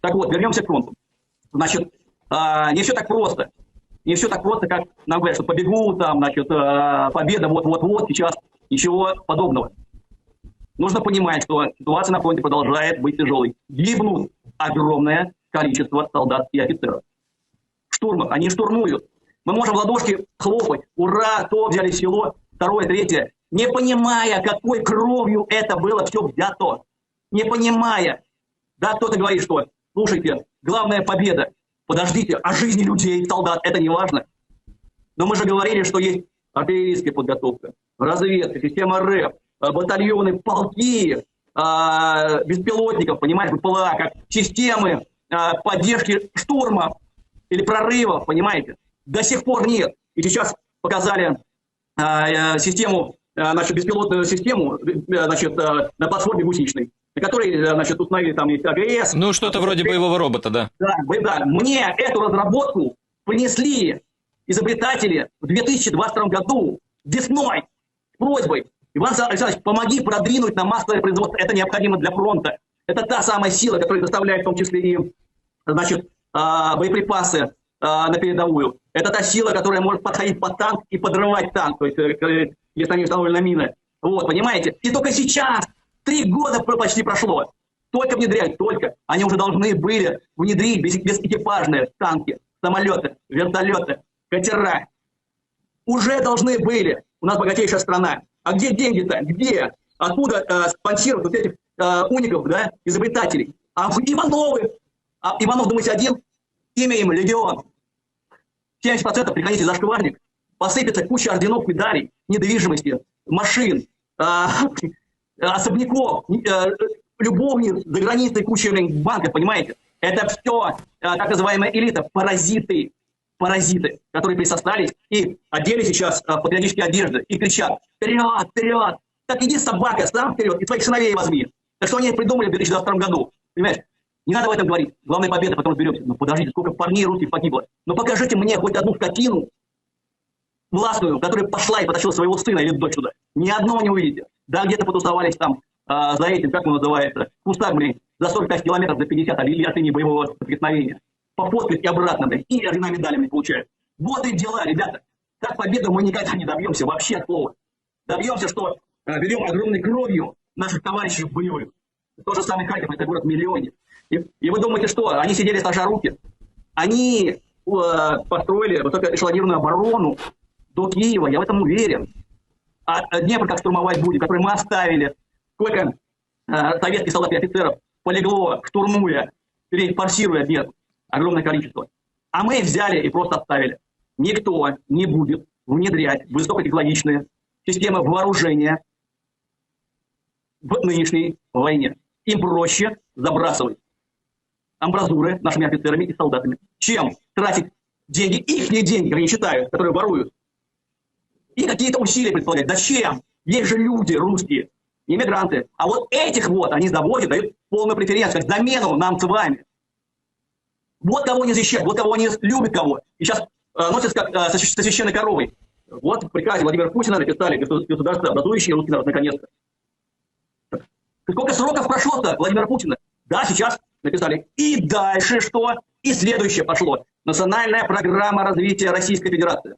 Так вот, вернемся к фронту. Значит, а, не все так просто. Не все так просто, как нам говорят, что побегу, там, значит, а, победа вот-вот-вот, сейчас ничего подобного. Нужно понимать, что ситуация на фронте продолжает быть тяжелой. Гибнут огромное количество солдат и офицеров. Штурмах, они штурмуют. Мы можем в ладошки хлопать. Ура, то взяли село, второе, третье. Не понимая, какой кровью это было все взято. Не понимая. Да, кто-то говорит, что, слушайте, главная победа. Подождите, а жизни людей, солдат, это не важно. Но мы же говорили, что есть артиллерийская подготовка, разведка, система РЭП, Э, батальоны, полки, а, беспилотников, понимаете, ПЛА, как системы а, поддержки штурма или прорыва, понимаете, до сих пор нет. И сейчас показали а, э, систему, значит, беспилотную систему, э, значит, на платформе гусеничной, на которой, значит, установили там есть АГС. Ну, что-то вроде боевого робота, да. Да, да. Мне эту разработку принесли изобретатели в 2022 году весной с просьбой Иван Александрович, помоги продвинуть на массовое производство. Это необходимо для фронта. Это та самая сила, которая доставляет в том числе и значит, а, боеприпасы а, на передовую. Это та сила, которая может подходить под танк и подрывать танк, то есть, э, если они установлены на мины. Вот, понимаете? И только сейчас, три года почти прошло, только внедряют, только. Они уже должны были внедрить беsekипажные танки, самолеты, вертолеты, катера. Уже должны были. У нас богатейшая страна. А где деньги-то? Где? Откуда э, спонсируют вот этих э, уников, да, изобретателей? А Ивановы. А Иванов, думаете, один? Имя им легион. 70% приходите за шкварник, посыпется куча орденов, медалей, недвижимости, машин, э, особняков, э, любовниц за границей, куча банков, понимаете? Это все э, так называемая элита, паразиты, паразиты, которые присосались и одели сейчас э, патриотические одежды и кричат «Вперед! Вперед!» Так иди, собака, сам вперед и твоих сыновей возьми. Так что они придумали в 2022 году. Понимаешь? Не надо об этом говорить. Главная победа, потом разберемся. Ну подождите, сколько парней русских погибло. Ну покажите мне хоть одну скотину властную, которая пошла и потащила своего сына или дочь туда. Ни одного не увидите. Да, где-то потусовались там э, за этим, как он называется, кустак, блин, за 45 километров, за 50, или от линии боевого столкновения пофоткать и обратно, блядь, и ордена медалями получают. Вот и дела, ребята. Так победу мы никогда не добьемся, вообще слова. Добьемся, что э, берем огромной кровью наших товарищей боевых. То же самое Харьков, это город миллионник. И, и вы думаете, что они сидели сложа руки? Они э, построили высокоэшелонированную оборону до Киева, я в этом уверен. А, а Днепр как штурмовать будет, который мы оставили. Сколько э, советских солдат и офицеров полегло, штурмуя, форсируя Днепр огромное количество. А мы взяли и просто оставили. Никто не будет внедрять высокотехнологичные системы вооружения в нынешней войне. Им проще забрасывать амбразуры нашими офицерами и солдатами, чем тратить деньги, их деньги, они считают, которые воруют, и какие-то усилия предполагать. Зачем? Есть же люди русские, иммигранты. А вот этих вот они заводят, дают полную преференцию, как замену нам с вами. Вот кого не защищают, вот кого они любят кого. И сейчас э, носят как э, со священной коровой. Вот в приказе Владимира Путина написали государство, образующее русский народ, наконец-то. Сколько сроков прошло-то Владимира Путина? Да, сейчас написали. И дальше что? И следующее пошло. Национальная программа развития Российской Федерации.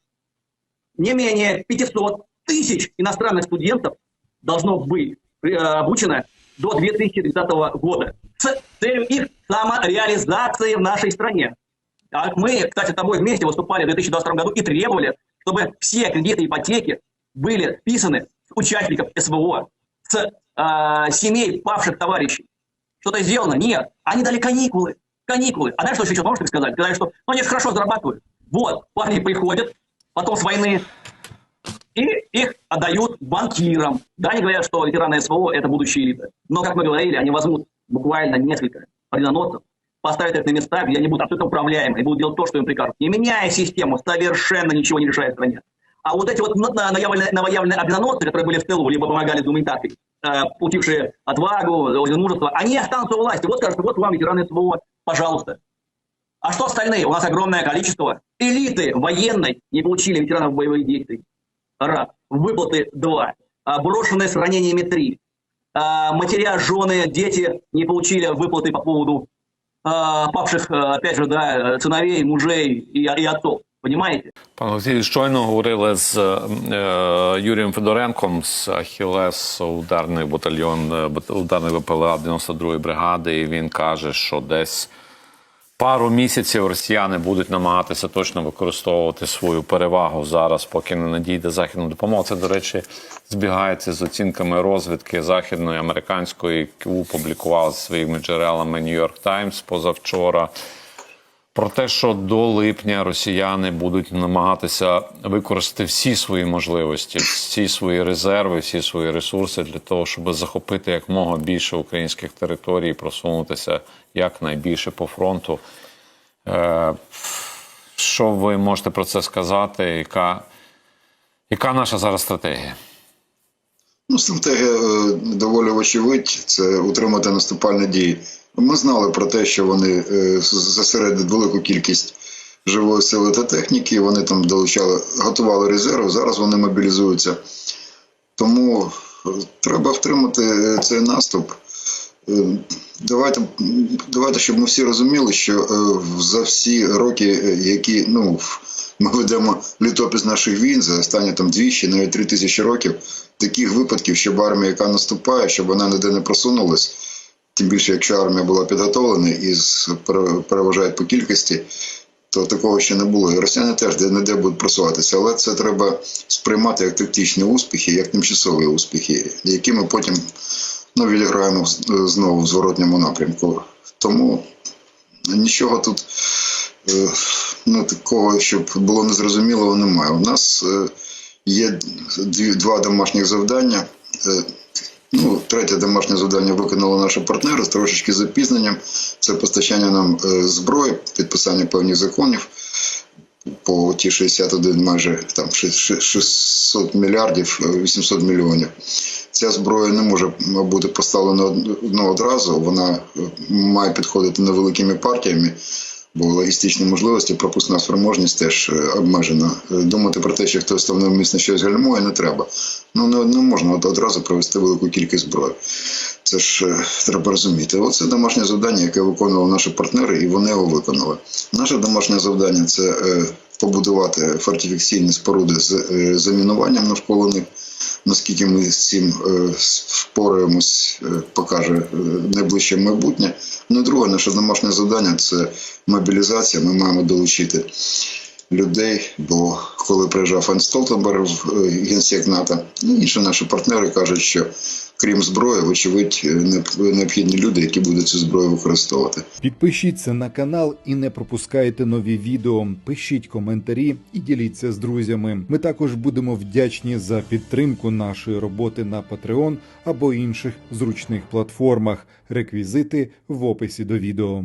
Не менее 500 тысяч иностранных студентов должно быть э, обучено до 2030 года с целью их самореализации в нашей стране. А мы, кстати, с тобой вместе выступали в 2022 году и требовали, чтобы все кредиты и ипотеки были списаны с участников СВО, с э, семей павших товарищей. Что-то сделано? Нет. Они дали каникулы. Каникулы. А дальше что еще можете сказать? Сказали, что ну, они же хорошо зарабатывают. Вот, парни приходят, потом с войны, и их отдают банкирам. Да, они говорят, что ветераны СВО – это будущая элита. Но, как мы говорили, они возьмут буквально несколько орденоносцев, поставят их на места, где они будут абсолютно управляемы и будут делать то, что им прикажут. Не меняя систему, совершенно ничего не решает стране. А вот эти вот новоявленные, новоявленные орденоносцы, которые были в тылу, либо помогали гуманитаркой, э, получившие отвагу, мужество, они останутся у власти. Вот скажут, вот вам ветераны СВО, пожалуйста. А что остальные? У нас огромное количество элиты военной не получили ветеранов боевых действий. Раз. Выплаты два. А брошенные с ранениями три. А, матеря, жены, дети не получили выплаты по поводу павших, э, опять же, да, сыновей, мужей и, и отцов. Понимаете? Пане Олексій, щойно говорили з е, Юрієм Федоренком з Ахілес, ударний батальйон, е, бат- ударний ВПЛА 92-ї бригади, і він каже, що десь пару місяців росіяни будуть намагатися точно використовувати свою перевагу зараз, поки не надійде західна допомога. Це, до речі, збігається з оцінками розвідки західної американської, яку публікував своїми джерелами New York Times позавчора. Про те, що до липня росіяни будуть намагатися використати всі свої можливості, всі свої резерви, всі свої ресурси для того, щоб захопити якмога більше українських територій, просунутися якнайбільше по фронту. Е, що ви можете про це сказати? Яка, яка наша зараз стратегія? Ну, стратегія е, доволі очевидь, це утримати наступальні дії. Ми знали про те, що вони е, зосередять велику кількість живої сили та техніки. Вони там долучали, готували резерв. Зараз вони мобілізуються. Тому е, треба втримати е, цей наступ. Давайте, давайте, щоб ми всі розуміли, що за всі роки, які ну, ми ведемо літопис наших війн за останні там двічі, навіть три тисячі років, таких випадків, щоб армія, яка наступає, щоб вона ніде не просунулась, тим більше, якщо армія була підготовлена і з- пере- переважає по кількості, то такого ще не було. І росіяни теж де не де будуть просуватися. Але це треба сприймати як тактичні успіхи, як тимчасові успіхи, які ми потім ну, відіграємо знову в зворотньому напрямку. Тому нічого тут е, ну, такого, щоб було незрозумілого, немає. У нас е, є дві, два домашніх завдання. Е, Ну, третє домашнє завдання виконали наші партнери з трошечки запізненням. Це постачання нам е, зброї, підписання певних законів по ті 61 майже там ши- ши- 600 мільярдів, е, 800 мільйонів. Ця зброя не може бути поставлена од- одразу. Вона е, має підходити невеликими партіями, бо логістичні можливості, пропускна спроможність теж е, обмежена. Е, Думати про те, що хтось там навмисно щось гальмує, не треба. Ну не, не можна одразу провести велику кількість зброї. Це ж е, треба розуміти. Оце домашнє завдання, яке виконували наші партнери, і вони його виконали. Наше домашнє завдання це побудувати фортифікаційні споруди з замінуванням навколо них. Наскільки ми з цим е, впораємось, е, покаже е, найближче майбутнє. Ну, друге, наше домашнє завдання це мобілізація. Ми маємо долучити людей. Бо коли приїжджав Фан Столтенберг е, генсек НАТО, ну, інші наші партнери кажуть, що крім зброї, вочевидь, е, необхідні люди, які будуть цю зброю використовувати. Підпишіться на канал і не пропускайте нові відео. Пишіть коментарі і діліться з друзями. Ми також будемо вдячні за підтримку нашої роботи на Patreon або інших зручних платформах. Реквізити в описі до відео.